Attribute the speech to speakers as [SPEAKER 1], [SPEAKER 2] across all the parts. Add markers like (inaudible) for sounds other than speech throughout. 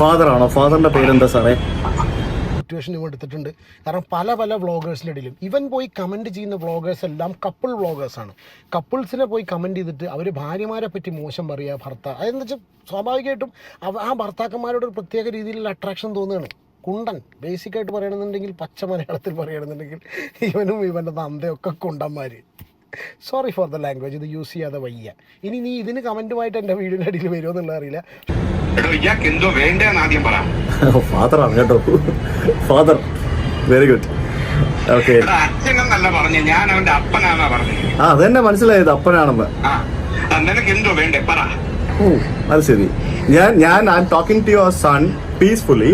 [SPEAKER 1] ഫാദറാണോ ഫാദറിന്റെ പേരെന്താ സാറേ?
[SPEAKER 2] സിറ്റുവേഷൻ എടുത്തിട്ടുണ്ട്. കാരണം പല പല വ്ളോഗേഴ്സിന്റെ ഇടയിലും ഇവൻ പോയി കമന്റ് ചെയ്യുന്ന വ്ളോഗേഴ്സ് എല്ലാം കപ്പിൾ വ്ളോഗേഴ്സാണ് കപ്പിൾസിനെ പോയി കമന്റ് ചെയ്തിട്ട് അവർ ഭാര്യമാരെ പറ്റി മോശം പറയുക ഭർത്താ. അതെന്ന് വെച്ചാൽ സ്വാഭാവികമായിട്ടും ആ ഭർത്താക്കന്മാരോട് ഒരു പ്രത്യേക രീതിയിലുള്ള അട്രാക്ഷൻ തോന്നുകയാണ്. കുണ്ടൻ ബേസിക്കായിട്ട് പറയണമെന്നുണ്ടെങ്കിൽ പച്ച മലയാളത്തിൽ പറയണമെന്നുണ്ടെങ്കിൽ ഇവനും ഇവന്റെ തന്തയൊക്കെ കുണ്ടന്മാർ സോറി ഫോർ ദ ലാംഗ്വേജ് ഇത് യൂസ് ചെയ്യാതെ വയ്യ. ഇനി നീ ഇതിന് കമന്റുമായിട്ട് എന്റെ വീടിന്റെ അടിയിൽ വരുമോ എന്നുള്ളത് അറിയില്ല.
[SPEAKER 3] എന്തോ വേണ്ടേന്ന് ആദ്യം പറ. (laughs)
[SPEAKER 1] ഫാദറാണ് കേട്ടോ. ഫാദർ വെരി ഗുഡ് ഓക്കെ ആ അതെന്നെ മനസ്സിലായത് അപ്പനാണെന്ന്. ഓ അത് ശരി. ഞാൻ ഞാൻ I'm talking to your son peacefully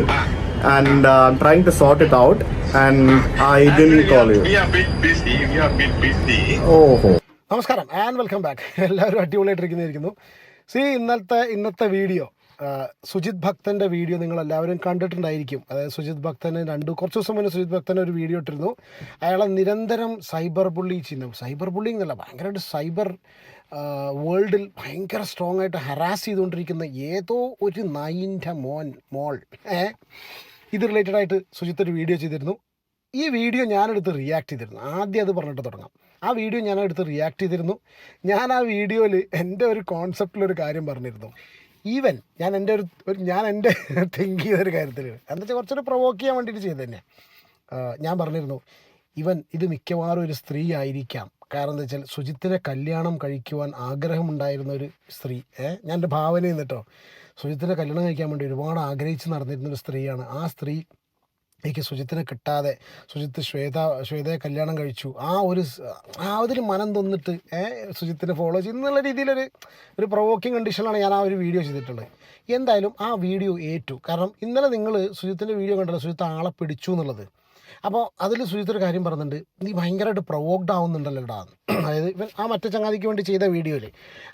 [SPEAKER 1] and trying to sort it out and I didn't call you.
[SPEAKER 3] We are bit busy, we are bit busy.
[SPEAKER 1] ഓഹോ
[SPEAKER 2] നമസ്കാരം ആൻഡ് വെൽക്കം ബാക്ക് എല്ലാവരും അടിപൊളിയായിട്ടിരിക്കുന്നിരിക്കുന്നു സി ഇന്നത്തെ ഇന്നത്തെ വീഡിയോ സുജിത് ഭക്തന്റെ വീഡിയോ നിങ്ങൾ എല്ലാവരും കണ്ടിട്ടുണ്ടായിരിക്കും. അതായത് സുജിത് ഭക്തന് രണ്ട് കുറച്ച് ദിവസം മുന്നേ സുജിത് ഭക്തൻ ഒരു വീഡിയോ ഇട്ടിരുന്നു. അയാളെ നിരന്തരം സൈബർ ബുള്ളി ചെയ്യുന്നു. സൈബർ ബുള്ളിങ് എന്നല്ല ഭയങ്കരമായിട്ട് സൈബർ വേൾഡിൽ ഭയങ്കര സ്ട്രോങ് ആയിട്ട് ഹറാസ് ചെയ്തുകൊണ്ടിരിക്കുന്ന ഏതോ ഒരു നായിന്റെ മോൻ മോൾ ഏ? ഇത് റിലേറ്റഡ് ആയിട്ട് സുജിത്ത് ഒരു വീഡിയോ ചെയ്തിരുന്നു. ഈ വീഡിയോ ഞാനെടുത്ത് റിയാക്ട് ചെയ്തിരുന്നു. ആദ്യം അത് പറഞ്ഞിട്ട് തുടങ്ങാം. ആ വീഡിയോ ഞാനെടുത്ത് റിയാക്ട് ചെയ്തിരുന്നു. ഞാൻ ആ വീഡിയോയിൽ എന്റെ ഒരു കോൺസെപ്റ്റിലൊരു കാര്യം പറഞ്ഞിരുന്നു. ഈവൻ ഞാൻ എന്റെ ഒരു ഞാൻ എന്റെ (laughs) തിങ്ക് ചെയ്തൊരു കാര്യത്തിൽ എന്താ വെച്ചാൽ കുറച്ചൊരു പ്രൊവോക്ക് ചെയ്യാൻ വേണ്ടിയിട്ട് ചെയ്തു തന്നെ ഞാൻ പറഞ്ഞിരുന്നു ഇവൻ ഇത് മിക്കവാറും ഒരു സ്ത്രീ ആയിരിക്കാം. കാരണം എന്താ വെച്ചാൽ സുജിത്തിനെ കല്യാണം കഴിക്കുവാൻ ആഗ്രഹമുണ്ടായിരുന്ന ഒരു സ്ത്രീ. ഏഹ് ഞാൻ എന്റെ ഭാവനയിൽ നിന്നിട്ടോ സുജിത്തിനെ കല്യാണം കഴിക്കാൻ വേണ്ടി ഒരുപാട് ആഗ്രഹിച്ച് നടന്നിരുന്ന ഒരു സ്ത്രീയാണ്. ആ സ്ത്രീ എനിക്ക് സുജിത്തിനെ കിട്ടാതെ സുജിത്ത് ശ്വേത ശ്വേതയെ കല്യാണം കഴിച്ചു. ആ ഒരു ആ ഒരു മനം തന്നിട്ട് ഏ സുജിത്തിനെ ഫോളോ ചെയ്യുന്നുള്ള രീതിയിലൊരു ഒരു പ്രൊവോക്കിംഗ് കണ്ടീഷനിലാണ് ഞാൻ ആ ഒരു വീഡിയോ ചെയ്തിട്ടുള്ളത്. എന്തായാലും ആ വീഡിയോ ഏറ്റു. കാരണം ഇന്നലെ നിങ്ങൾ സുജിത്തിന്റെ വീഡിയോ കണ്ടല്ലോ. സുജിത്ത് ആളെ പിടിച്ചു എന്നുള്ളത്. അപ്പോൾ അതിൽ സുജിത്ത് ഒരു കാര്യം പറഞ്ഞിട്ടുണ്ട് നീ ഭയങ്കരമായിട്ട് പ്രൊവോക്ഡ് ആവുന്നുണ്ടല്ലോ ഇടാ അതായത് ഇവൻ ആ മറ്റേ ചങ്ങാതിക്ക് വേണ്ടി ചെയ്ത വീഡിയോയിൽ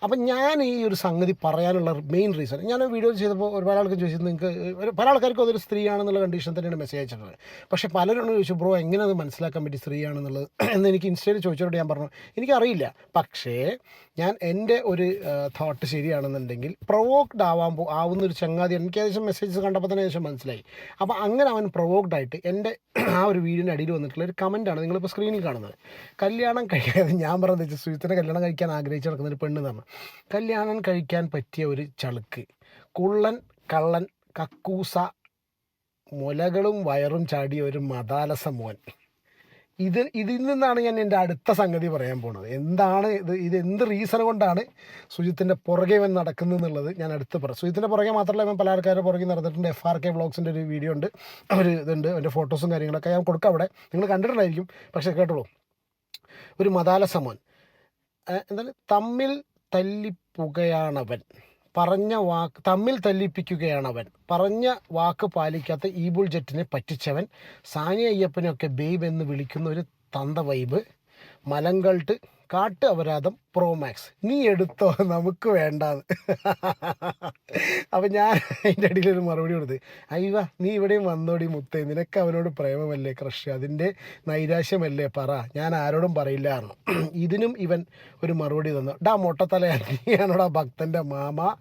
[SPEAKER 2] അപ്പം ഞാൻ ഈ ഒരു സംഗതി പറയാനുള്ള മെയിൻ റീസൺ ഞാൻ വീഡിയോ ചെയ്തപ്പോൾ ഒരുപാട് ആൾക്ക് ചോദിച്ചത് നിങ്ങൾക്ക് ഒരു പല ആൾക്കാർക്കും അതൊരു സ്ത്രീയാണെന്നുള്ള കണ്ടീഷൻ തന്നെയാണ് മെസ്സേജ് അയച്ചിട്ടുള്ളത്. പക്ഷെ പലരും ചോദിച്ചു ബ്രോ എങ്ങനെ അത് മനസ്സിലാക്കാൻ പറ്റി സ്ത്രീയാണെന്നുള്ളത്? എന്ന് എനിക്ക് ഇൻസ്റ്റയിൽ ചോദിച്ചോട് ഞാൻ പറഞ്ഞു എനിക്കറിയില്ല. പക്ഷേ ഞാൻ എന്റെ ഒരു തോട്ട് ശരിയാണെന്നുണ്ടെങ്കിൽ പ്രൊവോക്ഡ് ആവാൻ പോ ആവുന്ന ഒരു ചങ്ങാതി എനിക്ക് ഏകദേശം മെസ്സേജസ് കണ്ടപ്പോൾ തന്നെ ഏകദേശം മനസ്സിലായി. അപ്പോൾ അങ്ങനെ അവൻ പ്രൊവോക്ഡ് ആയിട്ട് എന്റെ ഒരു വീഡിയോന്റെ അടിയിൽ വന്നിട്ടുള്ള ഒരു കമന്റാണ് നിങ്ങളിപ്പോൾ സ്ക്രീനിൽ കാണുന്നത്. കല്യാണം കഴിക്കാൻ ഞാൻ പറഞ്ഞത് സുജിത്തിനെ കല്യാണം കഴിക്കാൻ ആഗ്രഹിച്ച് നടക്കുന്ന ഒരു പെണ്ണ് എന്നാണ് കല്യാണം കഴിക്കാൻ പറ്റിയ ഒരു ചളുക്ക്. കുള്ളൻ കള്ളൻ കക്കൂസ മുലകളും വയറും ചാടിയ ഒരു മതാലസ മോൻ. ഇത് ഇതിൽ നിന്നാണ് ഞാൻ എന്റെ അടുത്ത സംഗതി പറയാൻ പോണത്. എന്താണ് ഇത്? ഇത് എന്ത് റീസൺ കൊണ്ടാണ് സുജിത്തിന്റെ പുറകെ ഇവൻ നടക്കുന്നത് എന്നുള്ളത് ഞാൻ അടുത്ത് പറയാം. സുജിത്തിന്റെ പുറകെ മാത്രമല്ല ഇവൻ പല ആൾക്കാരുടെ പുറകെ നടന്നിട്ടുണ്ട്. എഫ് ആർ കെ വ്ളോഗ്സിന്റെ ഒരു വീഡിയോ ഉണ്ട്. ഒരു ഇതുണ്ട്. എന്റെ ഫോട്ടോസും കാര്യങ്ങളൊക്കെ ഞാൻ കൊടുക്കാം അവിടെ. നിങ്ങൾ കണ്ടിട്ടുണ്ടായിരിക്കും. പക്ഷേ കേട്ടോളൂ. ഒരു മതാല സമോൻ എന്താണ്? തമ്മിൽ തല്ലിപ്പുകയാണവൻ. പറഞ്ഞ വാക്ക് തമ്മിൽ തല്ലിപ്പിക്കുകയാണവൻ. പറഞ്ഞ വാക്ക് പാലിക്കാത്ത ഈബുൾ ജെറ്റിനെ പറ്റിച്ചവൻ സാനി അയ്യപ്പനെയൊക്കെ ബേബ് എന്ന് വിളിക്കുന്ന ഒരു തന്ത വൈബ് മലങ്കൾട്ട് കാട്ട് അപരാധം പ്രോ മാക്സ് നീ എടുത്തോ? നമുക്ക് വേണ്ടാന്ന്. അപ്പം ഞാൻ അതിന്റെ അടിയിൽ ഒരു മറുപടി കൊടുത്ത് അയ്യവ നീ ഇവിടെയും വന്നോടി മുത്തേ. നിനക്ക് അവനോട് പ്രേമമല്ലേ ക്രഷ് അതിന്റെ നൈരാശ്യമല്ലേ പറ. ഞാൻ ആരോടും പറയില്ല പറഞ്ഞു ഇതിനും ഇവൻ ഒരു മറുപടി തന്നു. ഡാ മൊട്ടത്തലയാ നീ ആണോടാ ഭക്തന്റെ മാമ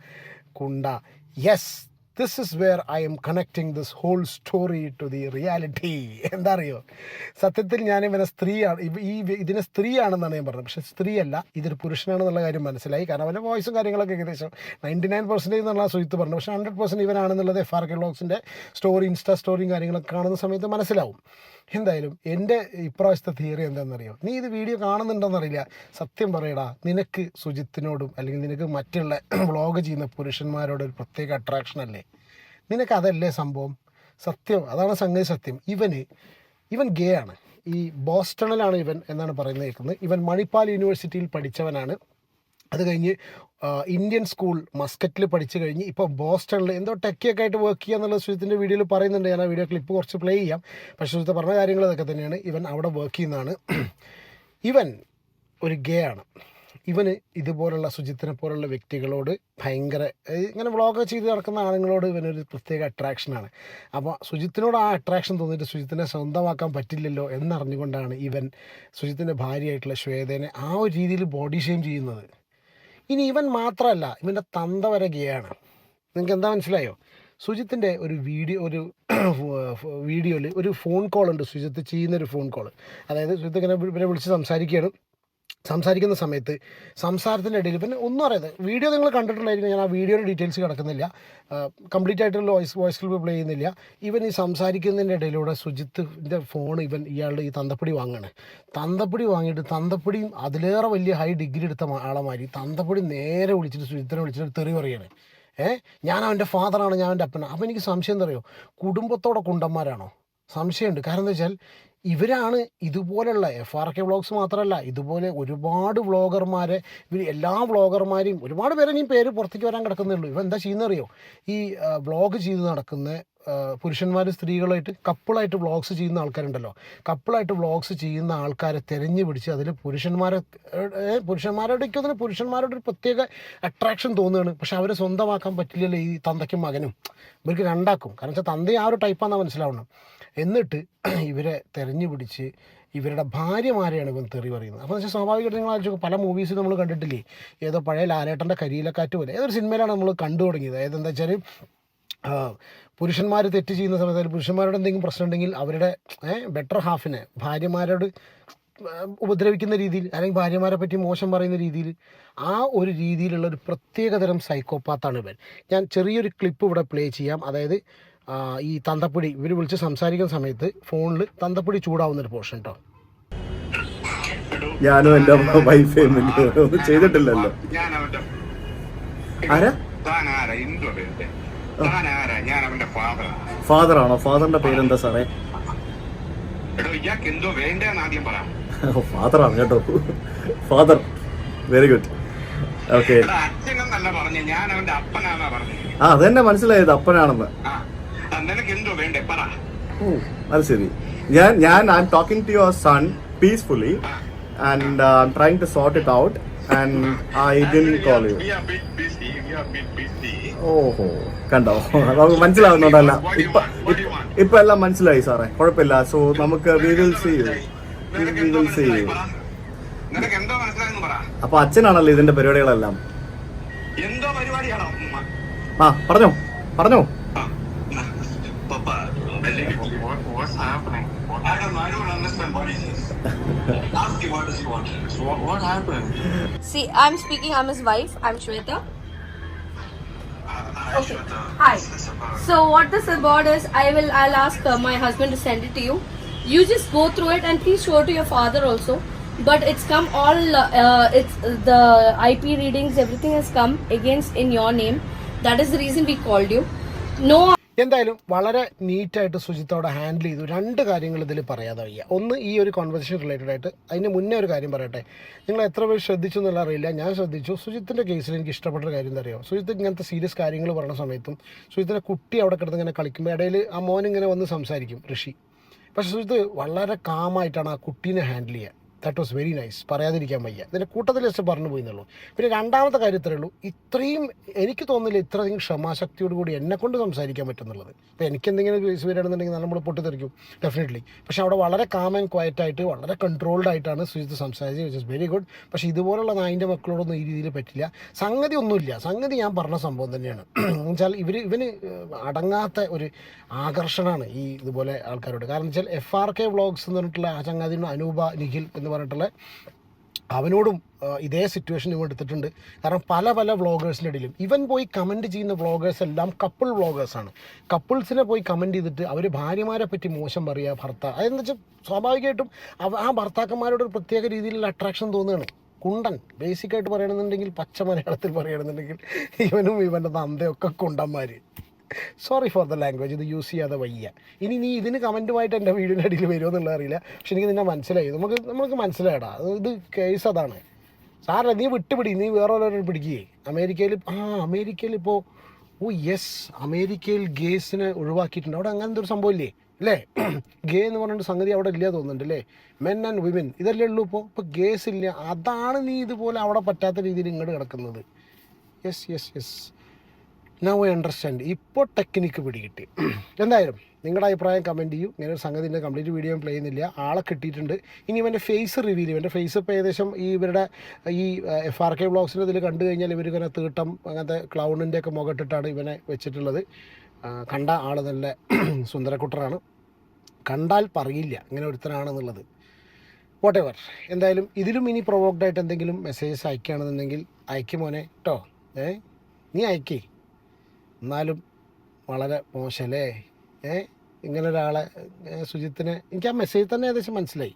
[SPEAKER 2] Kunda. Yes this is where I'm connecting this whole story to the reality എന്താ അറിയോ സത്യത്തിൽ ഞാൻ ഇവനെ സ്ത്രീയാണ് ഈ ഇതിനെ സ്ത്രീയാണെന്നാണ് ഞാൻ പറഞ്ഞത്. പക്ഷേ സ്ത്രീയല്ല ഇതൊരു പുരുഷനാണെന്നുള്ള കാര്യം മനസ്സിലായി. കാരണം അവന്റെ വോയിസും കാര്യങ്ങളൊക്കെ ഏകദേശം നയന്റി നയൻ പെർസെന്റേജ് എന്നുള്ള സുഹൃത്ത് പറഞ്ഞു പക്ഷേ ഹൺഡ്രഡ് പെർസെന്റ് ഇവനാണെന്നുള്ളത് എഫ് ആർ കെ ബ്ലോഗ്സിന്റെ സ്റ്റോറി ഇൻസ്റ്റാ സ്റ്റോറിയും കാര്യങ്ങളൊക്കെ കാണുന്ന സമയത്ത് മനസ്സിലാവും. എന്തായാലും എന്റെ ഇപ്രാവശ്യത്തെ തിയറി എന്താണെന്നറിയോ? നീ ഇത് വീഡിയോ കാണുന്നുണ്ടെന്നറിയില്ല. സത്യം പറയടാ നിനക്ക് സുജിത്തിനോടും അല്ലെങ്കിൽ നിനക്ക് മറ്റുള്ള (clears throat) വ്ളോഗ് ചെയ്യുന്ന പുരുഷന്മാരോട് ഒരു പ്രത്യേക അട്രാക്ഷൻ അല്ലേ? നിനക്ക് അതല്ലേ സംഭവം? സത്യം അതാണ് സംഗതി സത്യം. ഇവന് ഇവൻ ഗേ ആണ്. ഈ ബോസ്റ്റണിലാണ് ഇവൻ എന്നാണ് പറയുന്നത് കേൾക്കുന്നത്. ഇവൻ മണിപ്പാൽ യൂണിവേഴ്സിറ്റിയിൽ പഠിച്ചവനാണ്. അത് കഴിഞ്ഞ് ഇന്ത്യൻ സ്കൂൾ മസ്കറ്റിൽ പഠിച്ചു കഴിഞ്ഞ് ഇപ്പോൾ ബോസ്റ്റണിൽ എന്തോ ടെക്കിയൊക്കെ ആയിട്ട് വർക്ക് ചെയ്യുക എന്നുള്ള സുജിത്തിന്റെ വീഡിയോയിൽ പറയുന്നുണ്ട്. ഞാൻ ആ വീഡിയോ ക്ലിപ്പ് കുറച്ച് പ്ലേ ചെയ്യാം. പക്ഷേ സുജിത്ത് പറഞ്ഞ കാര്യങ്ങൾ ഇതൊക്കെ തന്നെയാണ്. ഇവൻ അവിടെ വർക്ക് ചെയ്യുന്നതാണ്. ഇവൻ ഒരു ഗേ ആണ്. ഇവന് ഇതുപോലുള്ള സുജിത്തിനെ പോലുള്ള വ്യക്തികളോട് ഭയങ്കര ഇങ്ങനെ വ്ളോഗ് ചെയ്ത് നടക്കുന്ന ആളുകളോട് ഇവനൊരു പ്രത്യേക അട്രാക്ഷനാണ് അപ്പോൾ സുജിത്തിനോട് ആ അട്രാക്ഷൻ തോന്നിയിട്ട് സുജിത്തിനെ സ്വന്തമാക്കാൻ പറ്റില്ലല്ലോ എന്നറിഞ്ഞുകൊണ്ടാണ് ഇവൻ സുജിത്തിന്റെ ഭാര്യയായിട്ടുള്ള ശ്വേതനെ ആ ഒരു രീതിയിൽ ബോഡി ഷെയിം ചെയ്യുന്നത്. ഇനി ഇവൻ മാത്രമല്ല ഇവന്റെ തന്ത വരെ ഗിയാണ് നിങ്ങൾക്ക് എന്താ മനസ്സിലായോ? സുജിത്തിന്റെ ഒരു വീഡിയോ ഒരു (clears throat) വീഡിയോയിൽ ഒരു ഫോൺ കോൾ ഉണ്ട്. സുജിത്ത് ചെയ്യുന്ന ഒരു ഫോൺ കോൾ അതായത് സുജിത്ത് ഇങ്ങനെ ഇവരെ വിളിച്ച് സംസാരിക്കുകയാണ്. സംസാരിക്കുന്ന സമയത്ത് സംസാരത്തിന്റെ ഇടയിൽ പിന്നെ ഒന്നും അറിയാതെ. വീഡിയോ നിങ്ങൾ കണ്ടിട്ടുണ്ടായിരിക്കും ഞാൻ ആ വീഡിയോയുടെ ഡീറ്റെയിൽസ് കിടക്കുന്നില്ല. കംപ്ലീറ്റ് ആയിട്ടുള്ള വോയിസ് വോയിസ് ക്ലിപ്പ് പ്ലേ ചെയ്യുന്നില്ല. ഇവൻ ഈ സംസാരിക്കുന്നതിന്റെ ഇടയിലൂടെ സുജിത്തിന്റെ ഫോൺ ഇവൻ ഇയാളുടെ ഈ തന്തപ്പടി വാങ്ങാണ്. തന്തപ്പടി വാങ്ങിയിട്ട് തന്തപ്പടിയും അതിലേറെ വലിയ ഹൈ ഡിഗ്രി എടുത്ത ആളെ മാതിരി തന്തപ്പടി നേരെ വിളിച്ചിട്ട് സുജിത്തിനെ വിളിച്ചിട്ട് തെറി പറയാണ് ഏഹ് ഞാൻ അവന്റെ ഫാദറാണ് ഞാൻ അവന്റെ അപ്പനാണ് അപ്പം എനിക്ക് സംശയം എന്താ പറയുമോ കുടുംബത്തോടെ കുണ്ടന്മാരാണോ? സംശയമുണ്ട്. കാരണം എന്താ വെച്ചാൽ ഇവരാണ് ഇതുപോലുള്ള എഫ് ആർ കെ വ്ളോഗ്സ് മാത്രമല്ല ഇതുപോലെ ഒരുപാട് വ്ളോഗർമാരെ ഇവർ എല്ലാ വ്ളോഗർമാരെയും ഒരുപാട് പേരെ ഇനിയും പേര് പുറത്തേക്ക് വരാൻ കിടക്കുന്നേ ഉള്ളൂ ഇവ എന്താ ചെയ്യുന്നറിയോ? ഈ വ്ളോഗ് ചെയ്ത് നടക്കുന്ന പുരുഷന്മാർ സ്ത്രീകളായിട്ട് കപ്പിളായിട്ട് വ്ളോഗ്സ് ചെയ്യുന്ന ആൾക്കാരുണ്ടല്ലോ. കപ്പിളായിട്ട് വ്ളോഗ്സ് ചെയ്യുന്ന ആൾക്കാരെ തിരഞ്ഞു പിടിച്ച് അതിൽ പുരുഷന്മാരെ പുരുഷന്മാരോട് പുരുഷന്മാരോടേക്ക് അതിന് പുരുഷന്മാരോട് ഒരു പ്രത്യേക അട്രാക്ഷൻ തോന്നുകയാണ്. പക്ഷെ അവരെ സ്വന്തമാക്കാൻ പറ്റില്ലല്ലോ ഈ തന്തയ്ക്കും മകനും. ഇവർക്ക് രണ്ടാക്കും. കാരണം വെച്ചാൽ തന്തയും ആ ഒരു ടൈപ്പാണെന്ന് മനസ്സിലാവണം എന്നിട്ട് ഇവരെ തിരഞ്ഞു പിടിച്ച് ഇവരുടെ ഭാര്യമാരെയാണ് ഇവൻ തെറി പറയുന്നത്. അപ്പോൾ വെച്ചാൽ സ്വാഭാവികമായിട്ട് നിങ്ങൾ ആലോചിച്ചു പല മൂവീസ് നമ്മൾ കണ്ടിട്ടില്ലേ? ഏതോ പഴയ ലാലേട്ടന്റെ കരിയിലക്കാറ്റ് പോലെ. ഏതൊരു സിനിമയിലാണ് നമ്മൾ കണ്ടു തുടങ്ങിയത് അതായത് എന്താ വെച്ചാൽ പുരുഷന്മാർ തെറ്റ് ചെയ്യുന്ന സമയത്ത് പുരുഷന്മാരോട് എന്തെങ്കിലും പ്രശ്നം ഉണ്ടെങ്കിൽ അവരുടെ ബെറ്റർ ഹാഫിനെ ഭാര്യമാരോട് ഉപദ്രവിക്കുന്ന രീതിയിൽ അല്ലെങ്കിൽ ഭാര്യമാരെ പറ്റി മോശം പറയുന്ന രീതിയിൽ ആ ഒരു രീതിയിലുള്ള ഒരു പ്രത്യേകതരം സൈക്കോപ്പാത്താണ് ഇവൻ. ഞാൻ ചെറിയൊരു ക്ലിപ്പ് ഇവിടെ പ്ലേ ചെയ്യാം. അതായത് ഈ തന്തപ്പൊടി ഇവർ വിളിച്ച് സംസാരിക്കുന്ന സമയത്ത് ഫോണിൽ തന്തപ്പൊടി ചൂടാവുന്നൊരു പോർഷൻ കേട്ടോ
[SPEAKER 1] ഞാനും എന്റെ വൈഫയും ചെയ്തിട്ടില്ലല്ലോ. ആരാ?
[SPEAKER 3] താൻ
[SPEAKER 1] ആണോ ഫാദറിന്റെ പേരെന്താ സാറേ?
[SPEAKER 3] ഫാദർ
[SPEAKER 1] ആണ് കേട്ടോ? ഫാദർ വെരി ഗുഡ് ഓക്കെ ആ അതെന്നെ മനസ്സിലായത്. അപ്പനാണെന്ന്. ഓ അത് ശരി. ഞാൻ ഞാൻ I'm talking to your son peacefully and I'm trying to sort it out and I didn't call you ഓഹോ കണ്ടോ നമുക്ക് മനസ്സിലാവുന്നുണ്ടല്ല ഇപ്പൊ ഇപ്പൊ എല്ലാം മനസ്സിലായി സാറേ കുഴപ്പമില്ല സോ നമുക്ക് we will see you we will see you
[SPEAKER 3] പറ നിനക്ക് എന്തോ മനസ്സിലായെന്ന് പറ
[SPEAKER 1] അപ്പൊ അച്ഛനാണല്ലോ ഇതിന്റെ പരിപാടികളെല്ലാം
[SPEAKER 3] എന്തോ പരിപാടിയാണോ ഉമ്മ?
[SPEAKER 1] ആ പറഞ്ഞോ പറഞ്ഞോ
[SPEAKER 3] ആ, ന- പപ്പ, അല്ലെങ്കിൽ what- what's happening? I don't know. I don't understand what he says. Ask him what does he want. So what, what happened?
[SPEAKER 4] See, I'm speaking. I'm his wife. I'm Shweta.
[SPEAKER 3] Okay.
[SPEAKER 4] Hi. So what this about is, I will. I'll ask uh, my husband to send it to you. You just go through it and please show it to your father also. But it's come all. Uh, it's the IP readings. Everything has come against in your name. That is the reason we called you. No
[SPEAKER 2] എന്തായാലും വളരെ നീറ്റായിട്ട് ശുചിത്തോടെ handle ചെയ്തു. രണ്ട് കാര്യങ്ങൾ ഇതിൽ പറയാതെ വയ്യ. ഒന്ന് ഈ ഒരു കോൺവെർസേഷൻ റിലേറ്റഡ് ആയിട്ട് അതിന് മുന്നേ ഒരു കാര്യം പറയട്ടെ. നിങ്ങൾ എത്ര പേര് ശ്രദ്ധിച്ചു എന്നുള്ള അറിയില്ല. ഞാൻ ശ്രദ്ധിച്ചു. സുജിത്തിന്റെ കേസിൽ എനിക്ക് ഇഷ്ടപ്പെട്ട ഒരു കാര്യം അറിയോ സുജിത്ത് ഇങ്ങനത്തെ സീരിയസ് കാര്യങ്ങൾ പറയുന്ന സമയത്തും സുജിത്തിന്റെ കുട്ടി അവിടെ കിടന്ന് ഇങ്ങനെ കളിക്കുമ്പോൾ ഇടയിൽ ആ മോൻ ഇങ്ങനെ വന്ന് സംസാരിക്കും ഋഷി. പക്ഷേ സുജിത്ത് വളരെ കാമായിട്ടാണ് ആ കുട്ടീനെ ഹാൻഡിൽ ചെയ്യുക. ദാറ്റ് വാസ് വെരി നൈസ് പറയാതിരിക്കാൻ വയ്യ. ഇതിന്റെ കൂട്ടത്തിൽ ജസ്റ്റ് പറഞ്ഞു പോയിന്നുള്ളൂ പിന്നെ രണ്ടാമത്തെ കാര്യത്തിലേ ഉള്ളൂ. ഇത്രയും എനിക്ക് തോന്നുന്നില്ല ഇത്രയധികം ക്ഷമാശക്തിയോട് കൂടി എന്നെ കൊണ്ട് സംസാരിക്കാൻ പറ്റുന്നുള്ളത്. ഇപ്പോൾ എനിക്ക് എന്തെങ്കിലും കേസ് വരികയാണെന്നുണ്ടെങ്കിൽ നമ്മൾ പൊട്ടിത്തെറിക്കും. ഡെഫിനറ്റ്ലി പക്ഷേ അവിടെ വളരെ കാം ആൻഡ് ക്വയറ്റ് ആയിട്ട് വളരെ കൺട്രോൾഡ് ആയിട്ടാണ് സുജിത്ത് സംസാരിച്ചത് വിച്ച് ഇസ് വെരി ഗുഡ് പക്ഷേ ഇതുപോലുള്ള നായിന്റെ മക്കളോടൊന്നും ഈ രീതിയിൽ പറ്റില്ല. സംഗതി ഒന്നുമില്ല. സംഗതി ഞാൻ പറഞ്ഞ സംഭവം തന്നെയാണ്. (clears throat) എന്നുവെച്ചാൽ ഇവർ ഇവന് അടങ്ങാത്ത ഒരു ആകർഷണമാണ് ഈ ഇതുപോലെ ആൾക്കാരോട്. കാരണം വെച്ചാൽ എഫ് ആർ കെ വ്ളോഗ്സ് എന്ന് പറഞ്ഞിട്ടുള്ള ആ ചങ്ങാതിന് അനൂപ നിഖിൽ എന്ന് പറഞ്ഞിട്ടുള്ള അവനോടും ഇതേ സിറ്റുവേഷൻ ഇവൻ എടുത്തിട്ടുണ്ട്. കാരണം പല പല വ്ളോഗേഴ്സിന്റെ ഇടയിലും ഇവൻ പോയി കമന്റ് ചെയ്യുന്ന വ്ളോഗേഴ്സ് എല്ലാം കപ്പിൾ വ്ളോഗേഴ്സാണ് കപ്പിൾസിനെ പോയി കമന്റ് ചെയ്തിട്ട് അവർ ഭാര്യമാരെ പറ്റി മോശം പറയുക ഭർത്താവ് അതെന്ന് വെച്ചാൽ സ്വാഭാവികമായിട്ടും ആ ഭർത്താക്കന്മാരോട് ഒരു പ്രത്യേക രീതിയിലുള്ള അട്രാക്ഷൻ തോന്നുകയാണ്. കുണ്ടൻ ബേസിക്കായിട്ട് പറയണമെന്നുണ്ടെങ്കിൽ പച്ച മലയാളത്തിൽ പറയണമെന്നുണ്ടെങ്കിൽ ഇവനും ഇവന്റെ തന്തയൊക്കെ കുണ്ടന്മാർ സോറി ഫോർ ദ ലാംഗ്വേജ് ഇത് യൂസ് ചെയ്യാതെ വയ്യ. ഇനി നീ ഇതിന് കമന്റുമായിട്ട് എന്റെ വീടിന്റെ അടിയിൽ വരുമോ അറിയില്ല. പക്ഷെ എനിക്ക് നിന്നെ മനസ്സിലായി. നമുക്ക് നമുക്ക് മനസ്സിലായടാ. ഇത് കേസ് അതാണ്. സാറേ നീ വിട്ടുപിടി. നീ വേറെ ഓരോ പിടിക്കുകയെ അമേരിക്കയിൽ ആ അമേരിക്കയിൽ ഇപ്പോൾ ഓ യെസ് അമേരിക്കയിൽ ഗേസിനെ ഒഴിവാക്കിയിട്ടുണ്ട്. അവിടെ അങ്ങനത്തെ ഒരു സംഭവം ഇല്ലേ? അല്ലേ? (clears throat) ഗേ എന്ന് പറഞ്ഞൊരു സംഗതി അവിടെ ഇല്ല തോന്നുന്നുണ്ട് അല്ലേ? മെൻ ആൻഡ് വിമൻ ഇതല്ലേ ഉള്ളൂ ഇപ്പോൾ ഇപ്പോൾ ഗേസ് ഇല്ല. അതാണ് നീ ഇതുപോലെ അവിടെ പറ്റാത്ത രീതിയിൽ ഇങ്ങോട്ട് കിടക്കുന്നത്. Yes yes yes now I understand ഇപ്പോൾ ടെക്നിക്ക് പിടികിട്ടി. എന്തായാലും നിങ്ങളുടെ അഭിപ്രായം കമന്റ് ചെയ്യൂ. ഇങ്ങനെ ഒരു സംഗതിന്റെ കംപ്ലീറ്റ് വീഡിയോ പ്ലേ ചെയ്യുന്നില്ല. ആളെ കിട്ടിയിട്ടുണ്ട്. ഇനി ഇവന്റെ ഫേസ് റിവീൽ ചെയ്യും. എന്റെ ഫേസ് ഇപ്പോൾ ഏകദേശം ഈ ഇവരുടെ ഈ എഫ് ആർ കെ ബ്ലോഗ്സിന്റെ ഇതിൽ കണ്ടു കഴിഞ്ഞാൽ ഇവർ ഇങ്ങനെ തീട്ടം അങ്ങനത്തെ ക്ലൗണിന്റെ ഒക്കെ മുഖട്ടിട്ടാണ് ഇവനെ വെച്ചിട്ടുള്ളത്. കണ്ട ആൾ നല്ല സുന്ദരക്കുട്ടറാണ് കണ്ടാൽ പറയില്ല. ഇങ്ങനെ ഒരുത്തനാണെന്നുള്ളത്. വാട്ട് എവർ എന്തായാലും ഇതിലും ഇനി പ്രൊവോക്ഡ് ആയിട്ട് എന്തെങ്കിലും മെസ്സേജസ് അയക്കുകയാണെന്നുണ്ടെങ്കിൽ അയക്കും മോനെ. കേട്ടോ ഏ? നീ അയക്കേ. എന്നാലും വളരെ മോശമല്ലേ? ഏ? ഇങ്ങനെ ഒരാളെ സുജിത്തിനെ എനിക്ക് ആ മെസ്സേജ് തന്നെ ഏകദേശം മനസ്സിലായി.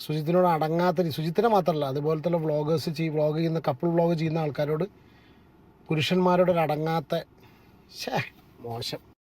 [SPEAKER 2] സുജിത്തിനോട് അടങ്ങാത്ത സുജിത്തിനെ മാത്രമല്ല അതുപോലത്തെ വ്ളോഗേഴ്സ് ചെയ്യും വ്ളോഗ് ചെയ്യുന്ന കപ്പിൾ വ്ളോഗ് ചെയ്യുന്ന ആൾക്കാരോട് പുരുഷന്മാരോട് അടങ്ങാത്ത ശേ മോശം.